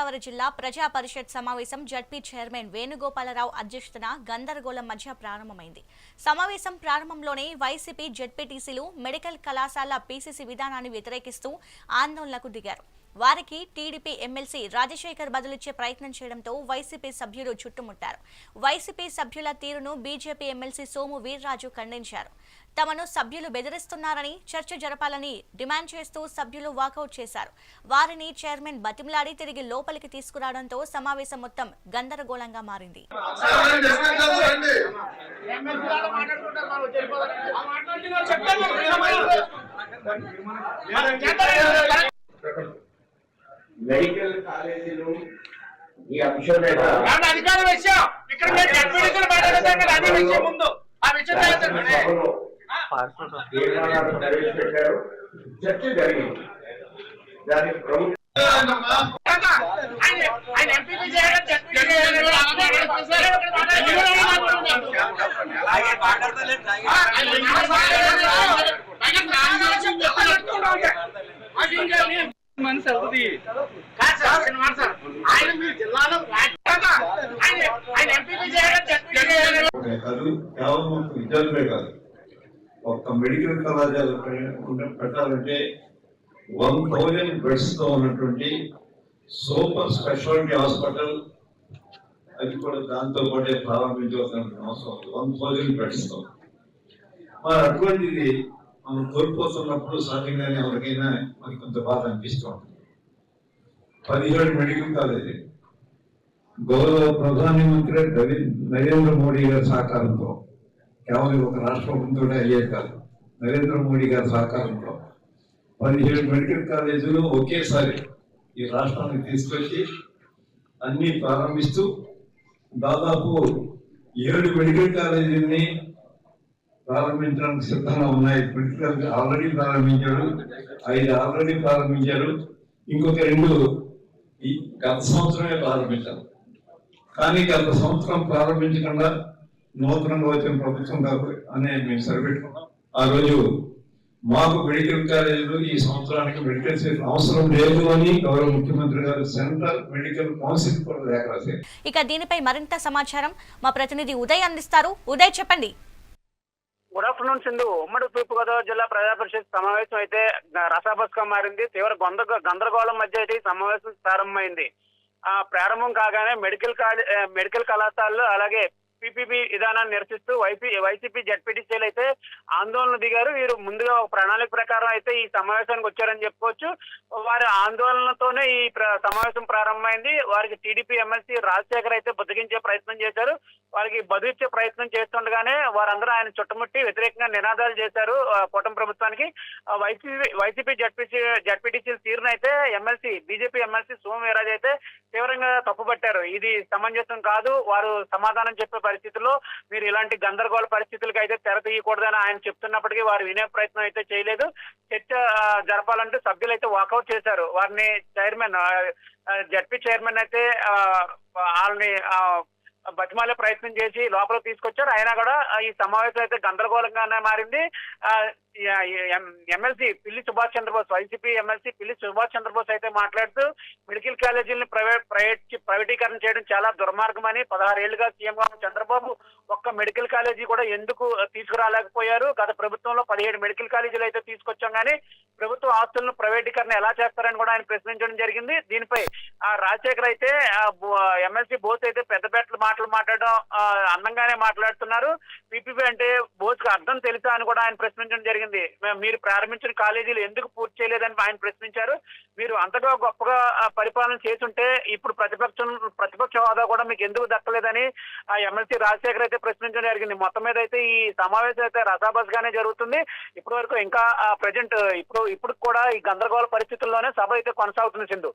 గోదావరి జిల్లా ప్రజా పరిషత్ సమావేశం జడ్పీ చైర్మన్ వేణుగోపాలరావు అధ్యక్షతన గందరగోళం మధ్య ప్రారంభమైంది. సమావేశం ప్రారంభంలోనే వైసీపీ జడ్పీటీసీలు మెడికల్ కళాశాల పీసీసీ విధానాన్ని వ్యతిరేకిస్తూ ఆందోళనకు దిగారు. వారికి టీడీపీ ఎమ్మెల్సీ రాజశేఖర్ బదులిచ్చే ప్రయత్నం చేయడంతో వైసీపీ సభ్యులు చుట్టుముట్టారు. వైసీపీ సభ్యుల తీరును బీజేపీ ఎమ్మెల్సీ సోము వీర్రాజు ఖండించారు. తమను సభ్యులు బెదిరిస్తున్నారని చర్చ జరపాలని డిమాండ్ చేస్తూ సభ్యులు వాకౌట్ చేశారు. వారిని చైర్మన్ బతిమలాడి తిరిగి లోపలికి తీసుకురావడంతో సమావేశం మొత్తం గందరగోళంగా మారింది. మెడికల్ కాలేజీలు ఈ అంశం మీద అధికార విషయం ఇక్కడ అదే విషయం ముందు ఆ విషయం తీర్మానాలు ప్రవేశపెట్టారు చర్చ జరిగింది దాని ప్రభుత్వం. అలాగే మాట్లాడతలేదు ఆయన నా మాట్లాడుతున్నారు. ఆయన నా విషయం చెప్పాలనుకుంటున్నాం. అది ఇంకా నేను- కాదు సార్, చిన్న మాట సార్. ఆయన మీ జిల్లాలో రాజకీయంగా ఆయన ఆయన ఎంపీపీ చేయడం జడ్పీడీసీ చేయడం ఒకటే కాదు కేవలం ఒక విద్యార్థులే కాదు ఒక్క మెడికల్ కళాశాల పెట్టాలంటే వన్ థౌజండ్ బెడ్స్తో ఉన్నటువంటి సూపర్ స్పెషాలిటీ హాస్పిటల్ అది కూడా దాంతో పాటే ప్రారంభించవలసిన అవసరం వన్ థౌజండ్ బెడ్స్తో మరి అటువంటిది మనం కోల్పోతున్నప్పుడు సహజంగానే ఎవరికైనా మనకి కొంత బాధ అనిపిస్తూ ఉంటుంది. పదిహేడు మెడికల్ కాలేజీ గౌరవ ప్రధానమంత్రి నవీ- నరేంద్ర మోడీ గారి సహకారంతో కేవలం ఒక రాష్ట్ర ప్రభుత్వంతో అయ్యేది కాదు. నరేంద్ర మోడీ గారి సహకారంతో. పదిహేడు మెడికల్ కాలేజీలు ఒకేసారి ఈ రాష్ట్రానికి తీసుకొచ్చి అన్నీ ప్రారంభిస్తూ దాదాపు ఏడు మెడికల్ కాలేజీని ప్రారంభించడానికి సిద్ధంగా ఉన్నాయి. మెడికల్ ఆల్రెడీ ప్రారంభించారు ఐదు ఆల్రెడీ ప్రారంభించారు. ఇంకొక రెండు ఈ గత సంవత్సరమే ప్రారంభించారు కానీ గత సంవత్సరం ప్రారంభించకుండా నూతనంగా వచ్చిన ప్రభుత్వం కాబట్టి అనే మేము సరిపెట్టుకున్నాం ఆ రోజు మాకు మెడికల్ కాలేజీలు ఈ సంవత్సరానికి మెడికల్ సీట్ అవసరం లేదు అని గౌరవ ముఖ్యమంత్రి గారు సెంట్రల్ మెడికల్ కౌన్సిల్ కూడా లేఖ రాశారు. ఇక దీనిపై మరింత సమాచారం మా ప్రతినిధి ఉదయ్ అందిస్తారు. ఉదయ్ చెప్పండి. Good afternoon Sindhu. ఉమ్మడి తూర్పుగోదావరి జిల్లా ప్రజా పరిషత్ సమావేశం అయితే రసాబస్గా మారింది. తీవ్ర గొంద గందరగోళం మధ్య అయితే ఈ సమావేశం ప్రారంభమైంది. ఆ ప్రారంభం కాగానే మెడికల్ కాలే మెడికల్ కళాశాలలు అలాగే పీపీపీ విధానాన్ని నిరసిస్తూ వైపీ వైసీపీ జడ్పీటీసీలు అయితే ఆందోళన దిగారు. వీరు ముందుగా ఒక ప్రణాళిక ప్రకారం అయితే ఈ సమావేశానికి వచ్చారని చెప్పుకోవచ్చు. వారి ఆందోళనతోనే ఈ సమావేశం ప్రారంభమైంది. వారికి టీడీపీ ఎమ్మెల్సీ రాజశేఖర్ అయితే బతికించే ప్రయత్నం చేశారు. వారికి బదిలిచ్చే ప్రయత్నం చేస్తుండగానే వారందరూ ఆయన చుట్టుముట్టి వ్యతిరేకంగా నినాదాలు చేశారు కూటమి ప్రభుత్వానికి. వైసీపీ వైసీపీ జడ్పీసీ జడ్పీటీసీల తీరునైతే ఎమ్మెల్సీ బీజేపీ ఎమ్మెల్సీ సోమవీరాజ్ అయితే తీవ్రంగా తప్పుపట్టారు. ఇది సమంజసం కాదు. వారు సమాధానం చెప్పే పరిస్థితుల్లో మీరు ఇలాంటి గందరగోళ పరిస్థితులకు అయితే తెర తీయకూడదని ఆయన చెప్తున్నప్పటికీ వారు వినే ప్రయత్నం అయితే చేయలేదు. చర్చ జరపాలంటూ జరపాలంటే సభ్యులు అయితే వాకౌట్ చేశారు. వారిని చైర్మన్ జడ్పీ చైర్మన్ అయితే వాళ్ళని బతిమాలే ప్రయత్నం చేసి లోపల తీసుకొచ్చారు. అయినా కూడా ఈ సమావేశం అయితే గందరగోళంగానే మారింది. ఎం- MLC Pilli Subhash Chandrabose YCP MLC Pilli Subhash Chandrabose అయితే మాట్లాడుతూ మెడికల్ కాలేజీలను ప్రైవేట్ ప్రైవేట్ ప్రైవేటీకరణ చేయడం చాలా దుర్మార్గమని పదహారు ఏళ్ళుగా సీఎంగా చంద్రబాబు ఒక్క మెడికల్ కాలేజీ కూడా ఎందుకు తీసుకురాలేకపోయారు? గత ప్రభుత్వంలో పదిహేడు మెడికల్ కాలేజీలు అయితే తీసుకొచ్చాం కానీ ప్రభుత్వ ఆస్తులను ప్రైవేటీకరణ ఎలా చేస్తారని కూడా ఆయన ప్రశ్నించడం జరిగింది. దీనిపై ఆ రాజశేఖర్ అయితే ఎమ్మెల్సీ బోస్ అయితే పెద్దపేటలు మాటలు మాట్లాడడం అందంగానే మాట్లాడుతున్నారు. పిపిపి అంటే బోస్కి అర్థం తెలుసా అని కూడా ఆయన ప్రశ్నించడం జరిగింది. మీరు ప్రారంభించిన కాలేజీలు ఎందుకు పూర్తి చేయలేదని ఆయన ప్రశ్నించారు. మీరు అంతగా గొప్పగా పరిపాలన చేస్తుంటే ఇప్పుడు ప్రతిపక్షం ప్రతిపక్ష హోదా కూడా మీకు ఎందుకు దక్కలేదని ఆ ఎమ్మెల్సీ రాజశేఖర్ అయితే ప్రశ్నించడం జరిగింది. మొత్తం మీద అయితే ఈ సమావేశం అయితే రసాబస్ గానే జరుగుతుంది. ఇప్పటి వరకు ఇంకా ప్రజెంట్ ఇప్పుడు ఇప్పుడు కూడా ఈ గందరగోళ పరిస్థితుల్లోనే సభ అయితే కొనసాగుతుంది సింధు.